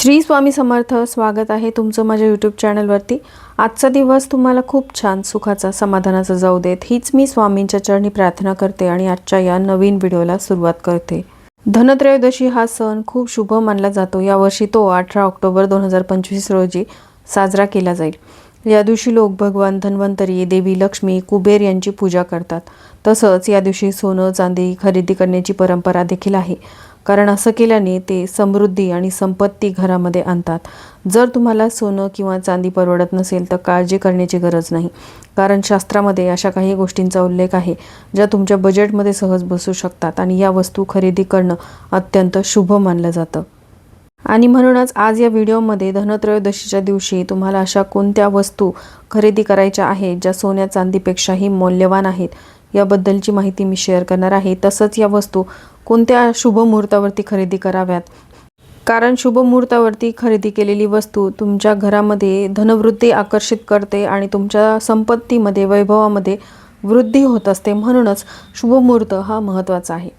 श्री स्वामी समर्थ स्वागत आहे तुमचं माझ्या यूट्यूब चॅनलवरती आजचा दिवस तुम्हाला खूप छान सुखाचा समाधानाचा जाऊ देत. हीच मी स्वामींच्या चरणी प्रार्थना करते आणि आजच्या या नवीन व्हिडिओला सुरुवात करते. धनत्रयोदशी हा सण खूप शुभ मानला जातो. यावर्षी तो अठरा ऑक्टोबर दोन हजार पंचवीस रोजी साजरा केला जाईल. या दिवशी लोक भगवान धन्वंतरी देवी लक्ष्मी कुबेर यांची पूजा करतात. तसंच या दिवशी सोनं चांदी खरेदी करण्याची परंपरा देखील आहे. कारण असं केल्याने ते समृद्धी आणि संपत्ती घरामध्ये आणतात. जर तुम्हाला सोनं किंवा चांदी परवडत नसेल तर काळजी करण्याची गरज नाही. कारण शास्त्रामध्ये अशा काही गोष्टींचा उल्लेख आहे ज्या तुमच्या बजेटमध्ये सहज बसू शकतात आणि या वस्तू खरेदी करणं अत्यंत शुभ मानलं जातं. आणि म्हणूनच आज या व्हिडिओमध्ये धनत्रयोदशीच्या दिवशी तुम्हाला अशा कोणत्या वस्तू खरेदी करायच्या आहेत ज्या सोन्या चांदीपेक्षाही मौल्यवान आहेत याबद्दलची माहिती मी शेअर करणार आहे. तसंच या वस्तू कोणत्या शुभ मुहूर्तावरती खरेदी कराव्यात? कारण शुभ मुहूर्तावरती खरेदी केलेली वस्तू तुमच्या घरामध्ये धनवृद्धी आकर्षित करते आणि तुमच्या संपत्तीमध्ये वैभवामध्ये वृद्धी होत असते. म्हणूनच शुभ मुहूर्त हा महत्त्वाचा आहे.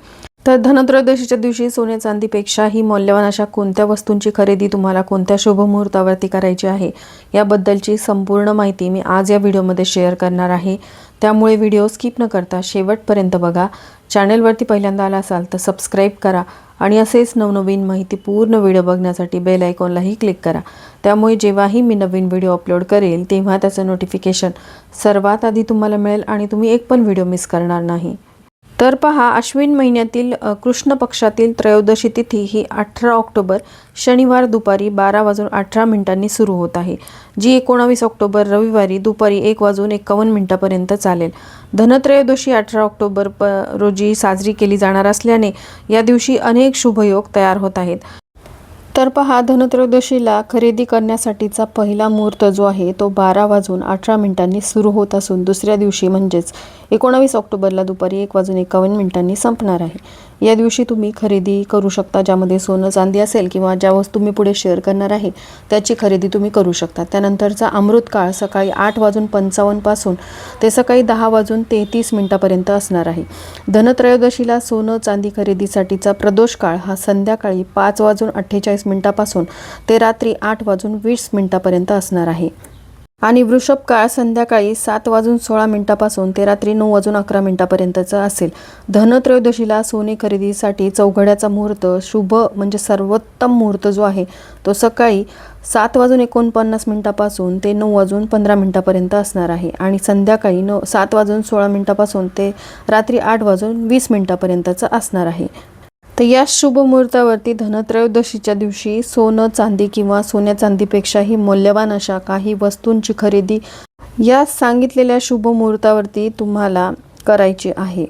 तर धनत्रयोदशीच्या दिवशी सोन्या चांदीपेक्षाही मौल्यवान अशा कोणत्या वस्तूंची खरेदी तुम्हाला कोणत्या शुभमुहूर्तावरती करायची आहे याबद्दलची संपूर्ण माहिती मी आज या व्हिडिओमध्ये शेअर करणार आहे. त्यामुळे व्हिडिओ स्किप न करता शेवटपर्यंत बघा. चॅनलवरती पहिल्यांदा आला असाल तर सबस्क्राईब करा आणि असेच नवनवीन माहिती पूर्ण व्हिडिओ बघण्यासाठी बेल आयकॉनलाही क्लिक करा. त्यामुळे जेव्हाही मी नवीन व्हिडिओ अपलोड करेल तेव्हा त्याचं नोटिफिकेशन सर्वात आधी तुम्हाला मिळेल आणि तुम्ही एक पण व्हिडिओ मिस करणार नाही. तर पहा अश्विन महिन्यातील कृष्ण पक्षातील त्रयोदशी तिथी ही अठरा ऑक्टोबर शनिवार दुपारी बारा वाजून अठरा मिनिटांनी सुरू होत आहे जी एकोणावीस ऑक्टोबर रविवारी दुपारी एक वाजून एकावन्न मिनिटापर्यंत चालेल. धनत्रयोदशी अठरा ऑक्टोबर प रोजी साजरी केली जाणार असल्याने या दिवशी अनेक शुभयोग तयार होत आहेत. तर पहा धनत्रयोदशीला खरेदी करण्यासाठीचा पहिला मुहूर्त जो आहे तो बारा वाजून अठरा मिनिटांनी सुरू होत असून दुसऱ्या दिवशी म्हणजेच एकोणावीस ऑक्टोबरला दुपारी एक वाजून एकावन्न मिनिटांनी संपणार आहे. या दिवशी तुम्ही खरेदी करू शकता ज्यामध्ये सोनं चांदी असेल किंवा ज्या वस्तू मी पुढे शेअर करणार आहे त्याची खरेदी तुम्ही करू शकता. त्यानंतरचा अमृत काळ सकाळी आठ वाजून पंचावन्नपासून ते सकाळी दहा वाजून तेहतीस मिनिटापर्यंत असणार आहे. धनत्रयोदशीला सोनं चांदी खरेदीसाठीचा प्रदोष काळ हा संध्याकाळी पाच वाजून अठ्ठेचाळीस मिनिटापासून ते रात्री आठ वाजून वीस मिनिटापर्यंत असणार आहे. आणि वृषभ काळ संध्याकाळी सात वाजून सोळा मिनिटापासून ते रात्री नऊ वाजून अकरा मिनिटापर्यंतचा असेल. धनत्रयोदशीला सोने खरेदीसाठी चौघड्याचा मुहूर्त शुभ म्हणजे सर्वोत्तम मुहूर्त जो आहे तो सकाळी सात वाजून एकोणपन्नास मिनिटापासून ते नऊ वाजून पंधरा मिनिटापर्यंत असणार आहे. आणि संध्याकाळी नऊ सात वाजून सोळा मिनिटापासून ते रात्री आठ वाजून वीस मिनिटापर्यंतचं असणार आहे. तर या शुभ मुहूर्तावरती धनत्रयोदशीच्या दिवशी सोनं चांदी किंवा सोन्या चांदीपेक्षाही मौल्यवान अशा काही वस्तूंची खरेदी या सांगितलेल्या शुभ मुहूर्तावरती तुम्हाला करायची आहे.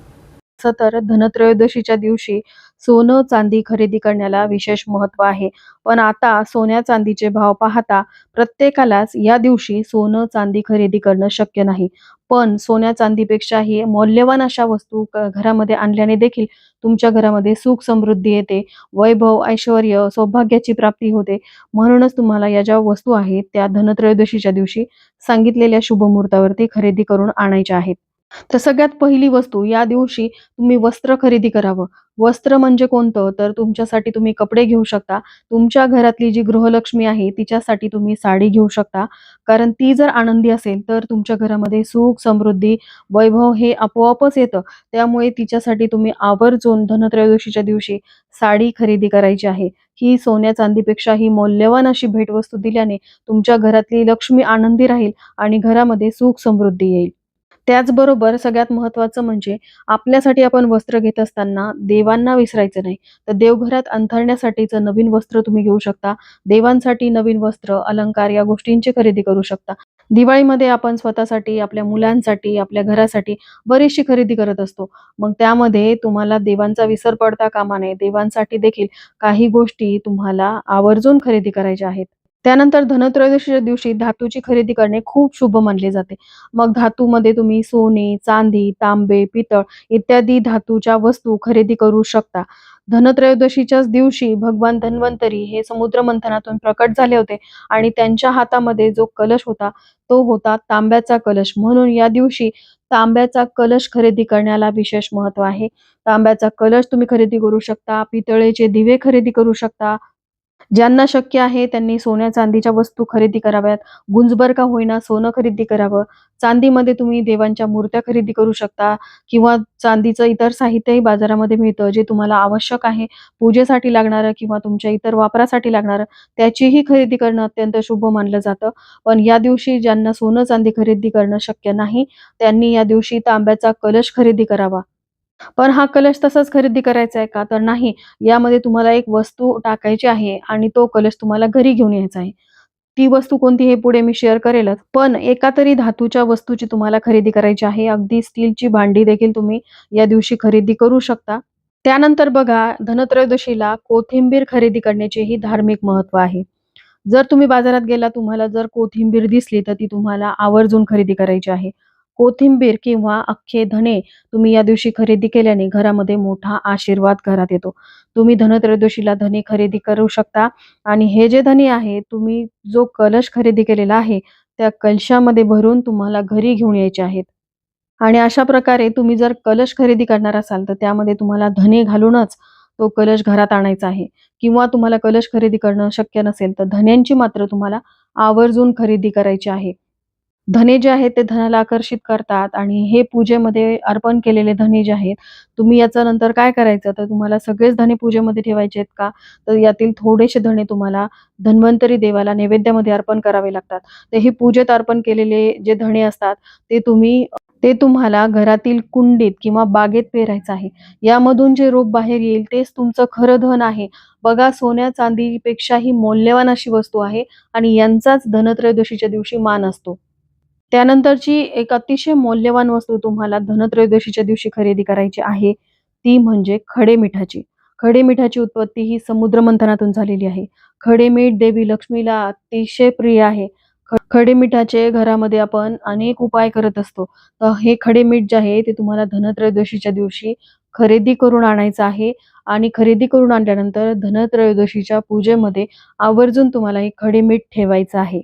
असं तर धनत्रयोदशीच्या दिवशी सोनं चांदी खरेदी करण्याला विशेष महत्त्व आहे. पण आता सोन्या चांदीचे भाव पाहता प्रत्येकालाच या दिवशी सोनं चांदी खरेदी करणं शक्य नाही. पण सोन्या चांदीपेक्षाही मौल्यवान अशा वस्तू घरामध्ये आणल्याने देखील तुमच्या घरामध्ये सुख समृद्धी येते. वैभव ऐश्वर सौभाग्याची प्राप्ती होते. म्हणूनच तुम्हाला या ज्या वस्तू आहेत त्या धनत्रयोदशीच्या दिवशी सांगितलेल्या शुभ मुहूर्तावरती खरेदी करून आणायच्या आहेत. तर सगळ्यात पहिली वस्तू या दिवशी तुम्ही वस्त्र खरेदी करावं. वस्त्र म्हणजे कोणतं? तर तुमच्यासाठी तुम्ही कपडे घेऊ शकता. तुमच्या घरातली जी गृहलक्ष्मी आहे तिच्यासाठी तुम्ही साडी घेऊ शकता. कारण ती जर आनंदी असेल तर तुमच्या घरामध्ये सुख समृद्धी वैभव हे आपोआपच येतं. त्यामुळे तिच्यासाठी तुम्ही आवर्जून धनत्रयोदशीच्या दिवशी साडी खरेदी करायची आहे. ही सोन्या चांदीपेक्षा ही मौल्यवान अशी भेटवस्तू दिल्याने तुमच्या घरातली लक्ष्मी आनंदी राहील आणि घरामध्ये सुख समृद्धी येईल. त्याचबरोबर सगळ्यात महत्वाचं म्हणजे आपल्यासाठी आपण वस्त्र घेत असताना देवांना विसरायचं नाही. तर देवघरात अंथरण्यासाठीचं नवीन वस्त्र तुम्ही घेऊ शकता. देवांसाठी नवीन वस्त्र अलंकार या गोष्टींची खरेदी करू शकता. दिवाळीमध्ये आपण स्वतःसाठी आपल्या मुलांसाठी आपल्या घरासाठी बरीचशी खरेदी करत असतो. मग त्यामध्ये तुम्हाला देवांचा विसर पडता कामा नये. देवांसाठी देखील काही गोष्टी तुम्हाला आवर्जून खरेदी करायच्या आहेत. त्यानंतर धनत्रयोदशीच्या दिवशी धातूची खरेदी करणे खूप शुभ मानले जाते. मग धातूमध्ये तुम्ही सोने चांदी तांबे पितळ इत्यादी धातूच्या वस्तू खरेदी करू शकता. धनत्रयोदशीच्याच दिवशी भगवान धन्वंतरी हे समुद्र मंथनातून प्रकट झाले होते आणि त्यांच्या हातामध्ये जो कलश होता तो होता तांब्याचा कलश. म्हणून या दिवशी तांब्याचा कलश खरेदी करण्याला विशेष महत्त्व आहे. तांब्याचा कलश तुम्ही खरेदी करू शकता पितळेचे दिवे खरेदी करू शकता ज्यांना शक्य आहे त्यांनी सोन्या चांदीच्या वस्तू खरेदी कराव्यात. गुंजबर का होईना सोनं खरेदी करावं. चांदीमध्ये तुम्ही देवांच्या मूर्त्या खरेदी करू शकता किंवा चांदीचं इतर साहित्यही बाजारामध्ये मिळतं जे तुम्हाला आवश्यक आहे. पूजेसाठी लागणारं किंवा तुमच्या इतर वापरासाठी लागणारं त्याचीही खरेदी करणं अत्यंत शुभ मानलं जातं. पण या दिवशी ज्यांना सोनं चांदी खरेदी करणं शक्य नाही त्यांनी या दिवशी तांब्याचा कलश खरेदी करावा. पण हा कलश तसाच खरेदी करायचा आहे का? तर नाही. यामध्ये तुम्हाला एक वस्तू टाकायची आहे आणि तो कलश तुम्हाला घरी घेऊन यायचा आहे. ती वस्तू कोणती हे पुढे मी शेअर करेलच. पण एका तरी धातूच्या वस्तूची तुम्हाला खरेदी करायची आहे. अगदी स्टीलची भांडी देखील तुम्ही या दिवशी खरेदी करू शकता. त्यानंतर बघा धनत्रयोदशीला कोथिंबीर खरेदी करण्याचेही धार्मिक महत्त्व आहे. जर तुम्ही बाजारात गेला तुम्हाला जर कोथिंबीर दिसली तर ती तुम्हाला आवर्जून खरेदी करायची आहे. कोथिंबीर किंवा अख्खे धने तुम्ही या दिवशी खरेदी केल्याने घरामध्ये मोठा आशीर्वाद घरात येतो. तुम्ही धनत्रयोदशीला धने खरेदी करू शकता आणि हे जे धने आहे तुम्ही जो कलश खरेदी केलेला आहे त्या कलशामध्ये भरून तुम्हाला घरी घेऊन यायचे आहेत. आणि अशा प्रकारे तुम्ही जर कलश खरेदी करणार असाल तर त्यामध्ये तुम्हाला धने घालूनच तो कलश घरात आणायचा आहे. किंवा तुम्हाला कलश खरेदी करणं शक्य नसेल तर धन्यांची मात्र तुम्हाला आवर्जून खरेदी करायची आहे. धने जे आहेत ते धनाला आकर्षित करतात आणि हे पूजेमध्ये अर्पण केलेले धने जे आहेत तुम्ही याचं नंतर काय करायचं? तर तुम्हाला सगळेच धने पूजेमध्ये ठेवायचे आहेत का? तर यातील थोडेसे धने तुम्हाला धन्वंतरी देवाला नैवेद्यामध्ये अर्पण करावे लागतात. तर हे पूजेत अर्पण केलेले जे धणे असतात ते तुम्ही ते तुम्हाला घरातील कुंडीत किंवा बागेत पेरायचं आहे. यामधून जे रोप बाहेर येईल तेच तुमचं खरं धन आहे. बघा सोन्या चांदीपेक्षाही मौल्यवान अशी वस्तू आहे आणि यांचाच धनत्रयोदशीच्या दिवशी मान असतो. त्यानंतरची एक अतिशय मौल्यवान वस्तू तुम्हाला धनत्रयोदशीच्या दिवशी खरेदी करायची आहे ती म्हणजे खडे मिठाची. खडे मिठाची उत्पत्ती ही समुद्र मंथनातून झालेली आहे. खडे मीठ देवी लक्ष्मीला अतिशय प्रिय आहे. खडे मिठाचे घरामध्ये आपण अनेक उपाय करत असतो. तर हे खडे मीठ जे आहे ते तुम्हाला धनत्रयोदशीच्या दिवशी खरेदी करून आणायचं आहे आणि खरेदी करून आणल्यानंतर धनत्रयोदशीच्या पूजेमध्ये आवर्जून तुम्हाला हे खडे मीठ ठेवायचं आहे.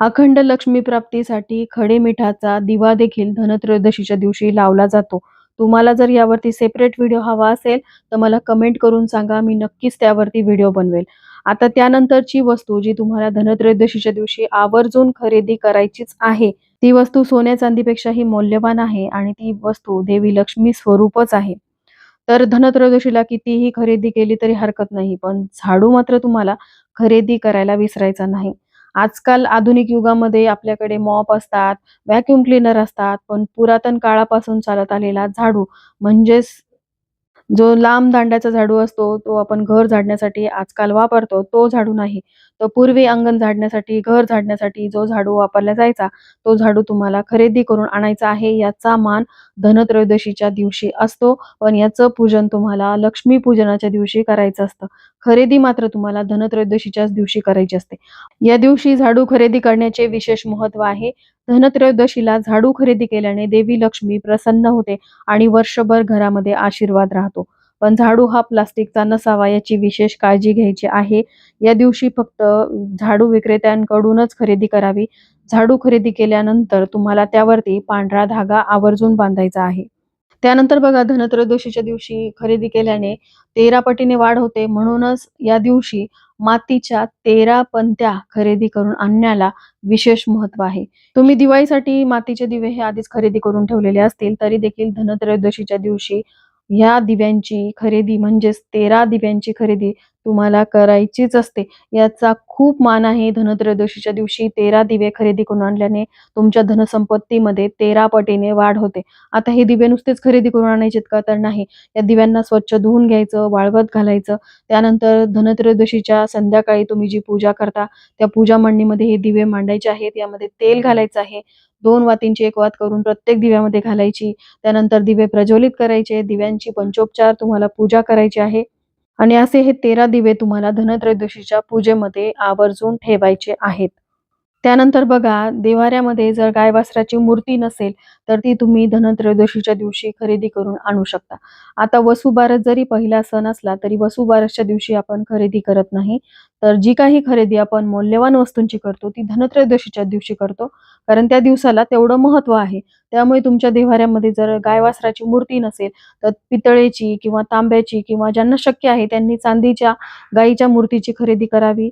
अखंड लक्ष्मी प्राप्तीसाठी खडे मिठाचा दिवा देखील धनत्रयोदशीच्या दिवशी लावला जातो. तुम्हाला जर यावरती सेपरेट व्हिडिओ हवा असेल तर मला कमेंट करून सांगा मी नक्कीच त्यावरती व्हिडिओ बनवेल. आता त्यानंतरची वस्तू जी तुम्हाला धनत्रयोदशीच्या दिवशी आवर्जून खरेदी करायचीच आहे ती वस्तू सोन्या चांदीपेक्षाही मौल्यवान आहे आणि ती वस्तू देवी लक्ष्मी स्वरूपच आहे. तर धनत्रयोदशीला कितीही खरेदी केली तरी हरकत नाही पण झाडू मात्र तुम्हाला खरेदी करायला विसरायचा नाही. आजकाल आधुनिक युगामध्ये आपल्याकडे मॉप असतात व्हॅक्युम क्लीनर असतात पण पुरातन काळापासून चालत आलेला झाडू म्हणजेच जो लांब दांड्याचा झाडू असतो तो आपण घर झाडण्यासाठी आजकाल वापरतो तो झाडू नाही. तर पूर्वी अंगण झाडण्यासाठी घर झाडण्यासाठी जो झाडू वापरला जायचा तो झाडू तुम्हाला खरेदी करून आणायचा आहे. याचा मान धनत्रयोदशीच्या दिवशी असतो पण याचं पूजन तुम्हाला लक्ष्मी पूजनाच्या दिवशी करायचं असतं. खरेदी मात्र तुम्हाला धनत्रयोदशीच्याच दिवशी करायची असते. या दिवशी झाडू खरेदी करण्याचे विशेष महत्त्व आहे. धनत्रयोदशीला झाडू खरेदी केल्याने देवी लक्ष्मी प्रसन्न होते आणि वर्षभर घरामध्ये आशीर्वाद राहतो. पण झाडू हा प्लास्टिकचा नसावा याची विशेष काळजी घ्यायची आहे. या दिवशी फक्त झाडू विक्रेत्यांकडूनच खरेदी करावी. झाडू खरेदी केल्यानंतर तुम्हाला त्यावरती पांढरा धागा आवर्जून बांधायचा आहे. त्यानंतर बघा धनत्रयोदशीच्या दिवशी खरेदी केल्याने तेरा पटीने वाढ होते. म्हणूनच या दिवशी मातीच्या तेरा पंत्या खरेदी करून आणण्याला विशेष महत्त्व आहे. तुम्ही दिवाळीसाठी मातीचे दिवे हे आधीच खरेदी करून ठेवलेले असतील तरी देखील धनत्रयोदशीच्या दिवशी ह्या दिव्यांची खरेदी म्हणजेच तेरा दिव्यांची खरेदी तुम्हाला करायचीच असते. याचा खूप मान आहे. धनत्रयोदशीच्या दिवशी तेरा दिवे खरेदी करून आणल्याने तुमच्या धनसंपत्तीमध्ये तेरा पटीने वाढ होते. आता हे दिवे नुसतेच खरेदी करून आणायचेत का? तर नाही. या दिव्यांना स्वच्छ धुवून घ्यायचं वाळवत घालायचं. त्यानंतर धनत्रयोदशीच्या संध्याकाळी तुम्ही जी पूजा करता त्या पूजा मांडणीमध्ये हे दिवे मांडायचे आहेत. यामध्ये तेल घालायचं आहे. दोन वातींची एक वात करून प्रत्येक दिव्यामध्ये घालायची. त्यानंतर दिवे प्रज्वलित करायचे. दिव्यांची पंचोपचार तुम्हाला पूजा करायची आहे. आणि असे हे तेरा दिवे तुम्हाला धनत्रयोदशीच्या पूजेमध्ये आवर्जून ठेवायचे आहेत. त्यानंतर बघा देवाऱ्यामध्ये जर गाय वासराची मूर्ती नसेल तर ती तुम्ही धनत्रयोदशीच्या दिवशी खरेदी करून आणू शकता. आता वसुबारस जरी पहिला सण असला तरी वसुबारसच्या दिवशी आपण खरेदी करत नाही. तर जी काही खरेदी आपण मौल्यवान वस्तूंची करतो ती धनत्रयोदशीच्या दिवशी करतो. कारण त्या दिवसाला तेवढं महत्त्व आहे. त्यामुळे तुमच्या देवाऱ्यामध्ये जर गाय वासराची मूर्ती नसेल तर पितळेची किंवा तांब्याची किंवा ज्यांना शक्य आहे त्यांनी चांदीच्या गायीच्या मूर्तीची खरेदी करावी.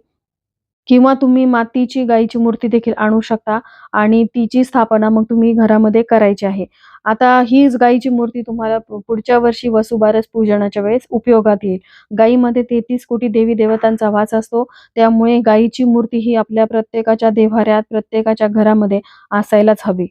किंवा तुम्ही मातीची गायीची मूर्ती देखील आणू शकता आणि तिची स्थापना मग तुम्ही घरामध्ये करायची आहे. आता हीच गायीची मूर्ती तुम्हाला पुढच्या वर्षी वसुबारस पूजनाच्या वेळेस उपयोगात येईल. गायीमध्ये तेहतीस कोटी देवी देवतांचा वास असतो. त्यामुळे गायीची मूर्ती ही आपल्या प्रत्येकाच्या देव्हाऱ्यात प्रत्येकाच्या घरामध्ये असायलाच हवी.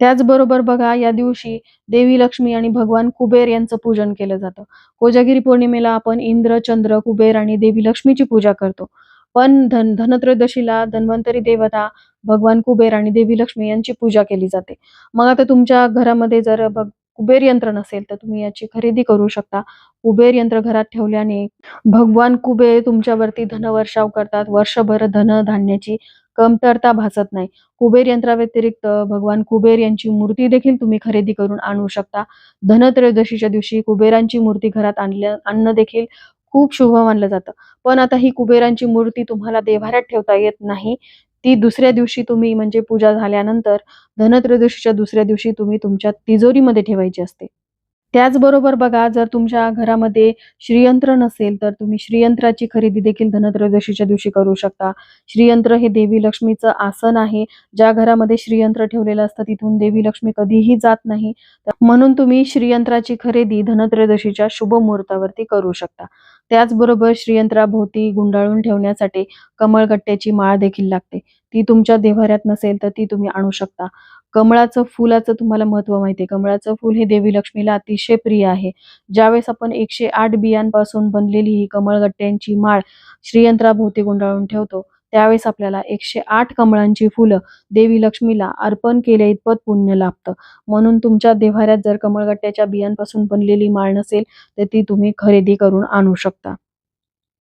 त्याचबरोबर बघा या दिवशी देवी लक्ष्मी आणि भगवान कुबेर यांचं पूजन केलं जातं. कोजागिरी पौर्णिमेला आपण इंद्र चंद्र कुबेर आणि देवी लक्ष्मीची पूजा करतो. पण धन धनत्रयोदशीला धन्वंतरी देवता भगवान कुबेर आणि देवी लक्ष्मी यांची पूजा केली जाते. मग आता तुमच्या घरामध्ये जर कुबेर यंत्र नसेल तर तुम्ही याची खरेदी करू शकता. कुबेर यंत्र घरात ठेवल्याने भगवान कुबेर तुमच्यावरती धनवर्षाव करतात. वर्षभर धन धान्याची कमतरता भासत नाही. कुबेर यंत्राव्यतिरिक्त भगवान कुबेर यांची मूर्ती देखील तुम्ही खरेदी करून आणू शकता. धनत्रयोदशीच्या दिवशी कुबेरांची मूर्ती घरात आणल्या आणणं देखील खूप शुभ मानलं जातं. पण आता ही कुबेरांची मूर्ती तुम्हाला देव्हाऱ्यात ठेवता येत नाही. ती दुसऱ्या दिवशी तुम्ही म्हणजे पूजा झाल्यानंतर धनत्रयोदशीच्या दुसऱ्या दिवशी तुम्ही तुमच्या तिजोरीमध्ये ठेवायची असते. त्याचबरोबर बघा जर तुमच्या घरामध्ये श्रीयंत्र नसेल तर तुम्ही श्रीयंत्राची खरेदी देखील धनत्रयोदशीच्या दिवशी करू शकता. श्रीयंत्र हे देवी लक्ष्मीचं आसन आहे. ज्या घरामध्ये श्रीयंत्र ठेवलेलं असतं तिथून देवी लक्ष्मी कधीही जात नाही. म्हणून तुम्ही श्रीयंत्राची खरेदी धनत्रयोदशीच्या शुभ मुहूर्तावरती करू शकता. त्याचबरोबर श्रीयंत्राभोवती गुंडाळून ठेवण्यासाठी कमळगट्ट्याची माळ देखील लागते. ती तुमच्या देव्हाऱ्यात नसेल तर ती तुम्ही आणू शकता. कमळाचं फुलाचं तुम्हाला महत्त्व माहिती आहे. कमळाचं फुल हे देवी लक्ष्मीला अतिशय प्रिय आहे. ज्यावेळेस आपण एकशे आठ बियांपासून बनलेली ही कमळगट्ट्यांची माळ श्रीयंत्राभोवती गुंडाळून ठेवतो त्यावेळेस आपल्याला एकशे आठ कमळांची फुलं देवी लक्ष्मीला अर्पण केल्या इतपत पुण्य लाभतं. म्हणून तुमच्या देव्हाऱ्यात जर कमळगट्ट्याच्या बियांपासून बनलेली माळ नसेल तर ती तुम्ही खरेदी करून आणू शकता.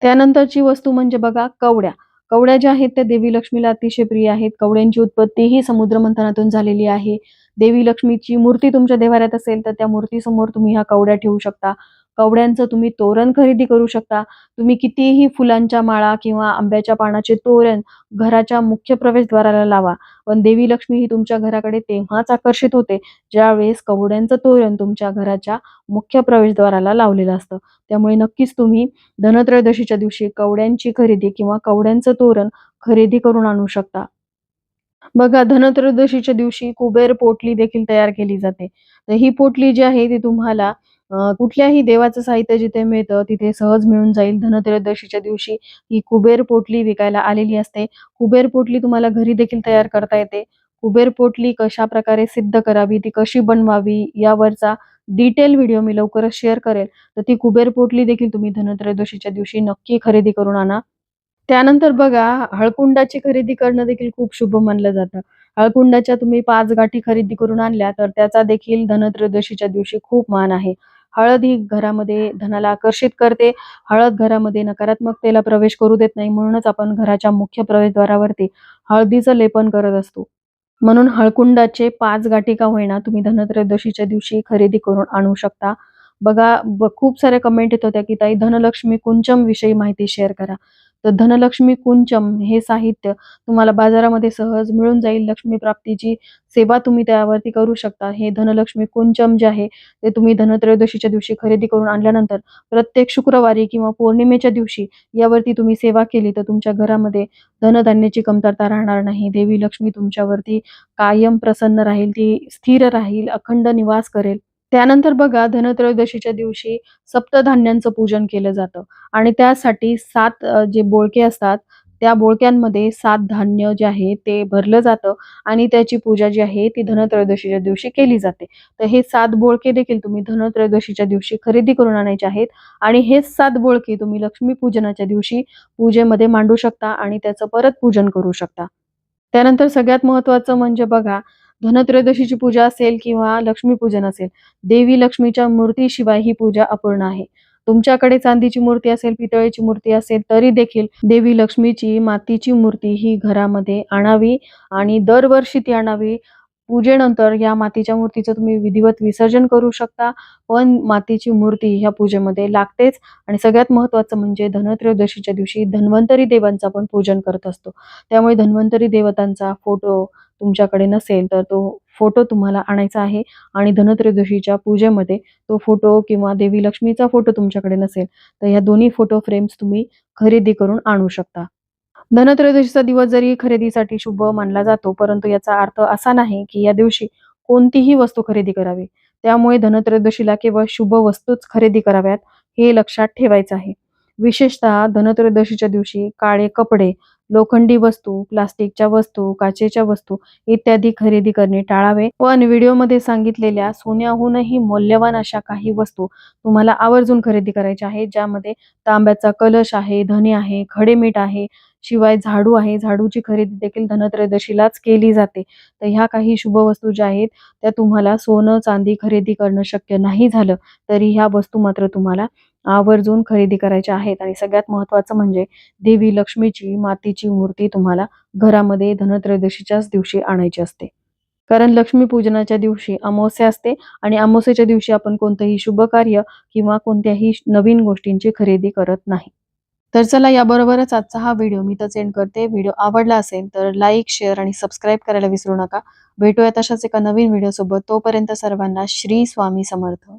त्यानंतरची वस्तू म्हणजे बघा कवड्या. कवड्या ज्या आहेत त्या देवी लक्ष्मीला अतिशय प्रिय आहेत. कवड्यांची उत्पत्ती ही समुद्र मंथनातून झालेली आहे. देवी लक्ष्मीची मूर्ती तुमच्या देवाऱ्यात असेल तर त्या मूर्तीसमोर तुम्ही ह्या कवड्या ठेवू शकता. कवड्यांचं तुम्ही तोरण खरेदी करू शकता. तुम्ही कितीही फुलांच्या माळा किंवा आंब्याच्या पानाचे तोरण घराच्या मुख्य प्रवेशद्वाराला लावा. पण देवी लक्ष्मी ही तुमच्या घराकडे तेव्हाच आकर्षित होते ज्यावेळेस कवड्यांचं तोरण तुमच्या घराच्या मुख्य प्रवेशद्वाराला लावलेलं असतं. त्यामुळे नक्कीच तुम्ही धनत्रयोदशीच्या दिवशी कवड्यांची खरेदी किंवा कवड्यांचं तोरण खरेदी करून आणू शकता. बघा धनत्रयोदशीच्या दिवशी कुबेर पोटली देखील तयार केली जाते. तर ही पोटली जी आहे ती तुम्हाला कुठल्याही देवाचं साहित्य जिथे मिळतं तिथे सहज मिळून जाईल. धनत्रयोदशीच्या दिवशी ही कुबेर पोटली विकायला आलेली असते. कुबेर पोटली तुम्हाला घरी देखील तयार करता येते. कुबेर पोटली कशा प्रकारे सिद्ध करावी ती कशी बनवावी यावरचा डिटेल व्हिडिओ मी लवकरच शेअर करेल. तर ती कुबेर पोटली देखील तुम्ही धनत्रयोदशीच्या दिवशी नक्की खरेदी करून आणा. त्यानंतर बघा हळकुंडाची खरेदी करणं देखील खूप शुभ मानलं जातं. हळकुंडाच्या तुम्ही पाच गाठी खरेदी करून आणल्या तर त्याचा देखील धनत्रयोदशीच्या दिवशी खूप मान आहे. हळद ही घरामध्ये धनाला आकर्षित करते. हळद घरामध्ये नकारात्मकतेला प्रवेश करू देत नाही म्हणूनच आपण घराच्या मुख्य प्रवेशद्वारावरती हळदीचं लेपन करत असतो. म्हणून हळकुंडाचे पाच गाठी का होईना तुम्ही धनत्रयोदशीच्या दिवशी खरेदी करून आणू शकता. बघा खूप साऱ्या कमेंट येत होत्या की ताई धनलक्ष्मी कुंचम विषयी माहिती शेअर करा. तर धनलक्ष्मी कुंचम हे साहित्य तुम्हाला बाजारामध्ये सहज मिळून जाईल. लक्ष्मी प्राप्तीची सेवा तुम्ही त्यावरती करू शकता हे धनलक्ष्मी कुंचम जे आहे ते तुम्ही धनत्रयोदशीच्या दिवशी खरेदी करून आणल्यानंतर प्रत्येक शुक्रवारी किंवा पौर्णिमेच्या दिवशी यावरती तुम्ही सेवा केली तर तुमच्या घरामध्ये धनधान्याची कमतरता राहणार नाही. देवी लक्ष्मी तुमच्यावरती कायम प्रसन्न राहील ती स्थिर राहील अखंड निवास करेल. त्यानंतर बघा धनत्रयोदशीच्या दिवशी सप्तधान्यांचं पूजन केलं जातं. आणि त्यासाठी सात जे बोळके असतात त्या बोळक्यांमध्ये सात धान्य जे आहे ते भरलं जातं आणि त्याची पूजा जी आहे ती धनत्रयोदशीच्या दिवशी केली जाते. तर हे सात बोळके देखील तुम्ही धनत्रयोदशीच्या दिवशी खरेदी करून आणायचे आहेत आणि हेच सात बोळके तुम्ही लक्ष्मी पूजनाच्या दिवशी पूजेमध्ये मांडू शकता आणि त्याचं परत पूजन करू शकता. त्यानंतर सगळ्यात महत्वाचं म्हणजे बघा धनत्रयोदशीची पूजा असेल किंवा लक्ष्मीपूजन असेल देवी लक्ष्मीच्या मूर्तीशिवाय ही पूजा अपूर्ण आहे. तुमच्याकडे चांदीची मूर्ती असेल पितळेची मूर्ती असेल तरी देखील देवी लक्ष्मीची मातीची मूर्ती ही घरामध्ये आणावी आणि दरवर्षी ती आणावी. पूजेनंतर या मातीच्या मूर्तीचं तुम्ही विधिवत विसर्जन करू शकता पण मातीची मूर्ती ह्या पूजेमध्ये लागतेच आणि सगळ्यात महत्वाचं म्हणजे धनत्रयोदशीच्या दिवशी धन्वंतरी देवांचा पण पूजन करत असतो. त्यामुळे धन्वंतरी देवतांचा फोटो तुमच्याकडे नसेल तर तो फोटो तुम्हाला आणायचा आहे. आणि धनत्रयोदशीच्या पूजेमध्ये तो फोटो किंवा देवी लक्ष्मीचा फोटो तुमच्याकडे नसेल तर ह्या दोन्ही फोटो फ्रेम्स तुम्ही खरेदी करून आणू शकता. धनत्रयोदशीचा दिवस जरी खरेदीसाठी शुभ मानला जातो परंतु याचा अर्थ असा नाही की या दिवशी कोणतीही वस्तू खरेदी करावी. त्यामुळे धनत्रयोदशीला केवळ शुभ वस्तूच खरेदी कराव्यात हे लक्षात ठेवायचं आहे. विशेषतः धनत्रयोदशीच्या दिवशी काळे कपडे लोखंडी वस्तू प्लास्टिकच्या वस्तू काचेच्या वस्तू इत्यादी खरेदी करणे टाळावे. पण व्हिडिओमध्ये सांगितलेल्या सोन्याहूनही मौल्यवान अशा काही वस्तू तुम्हाला आवर्जून खरेदी करायच्या आहेत ज्यामध्ये तांब्याचा कलश आहे धने आहे खडे मीठ आहे शिवाय झाडू आहे झाडूची खरेदी देखील धनत्रयोदशीलाच केली जाते. तर ह्या काही शुभ वस्तू ज्या आहेत त्या तुम्हाला सोनं चांदी खरेदी करणं शक्य नाही झालं तरी ह्या वस्तू मात्र तुम्हाला आवर्जून खरेदी करायच्या आहेत. आणि सगळ्यात महत्त्वाचं म्हणजे देवी लक्ष्मीची मातीची मूर्ती तुम्हाला घरामध्ये धनत्रयोदशीच्याच दिवशी आणायची असते. कारण लक्ष्मीपूजनाच्या दिवशी अमावस्या असते आणि अमावस्याच्या दिवशी आपण कोणतंही शुभ कार्य किंवा कोणत्याही नवीन गोष्टींची खरेदी करत नाही. तर चला याबरोबरच आजचा हा व्हिडिओ मी तर एंड करते. व्हिडिओ आवडला असेल तर लाईक शेअर आणि सबस्क्राईब करायला विसरू नका. भेटूया तशाच एका नवीन व्हिडिओ सोबत. तोपर्यंत सर्वांना श्री स्वामी समर्थ.